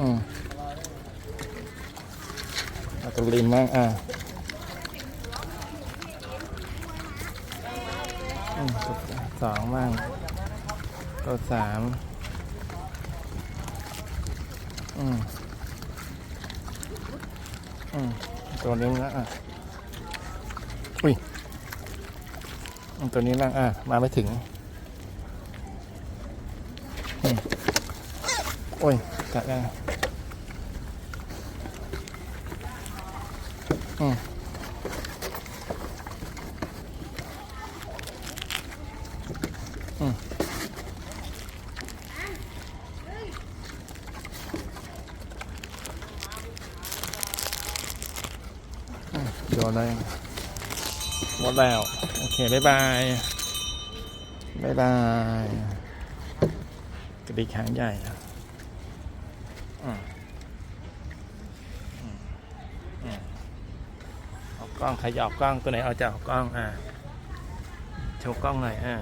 อืมตะลิมมากอ่าสองมั่งตัวสามอืมอืมตัวนี้ละอะอุ้ยตัวนี้ละอะ มาไม่ถึงอืมโอ้ยจัดแล้ว โยนเลยหมดแล้ว โอเค บ๊ายบาย บ๊ายบาย กระดิกหางใหญ่อืมอืมอืมออก กล้องใครจะออกกล้องตัวไหนเอาจะออกกล้องอ่าโชว์กล้องหน่อยอ่า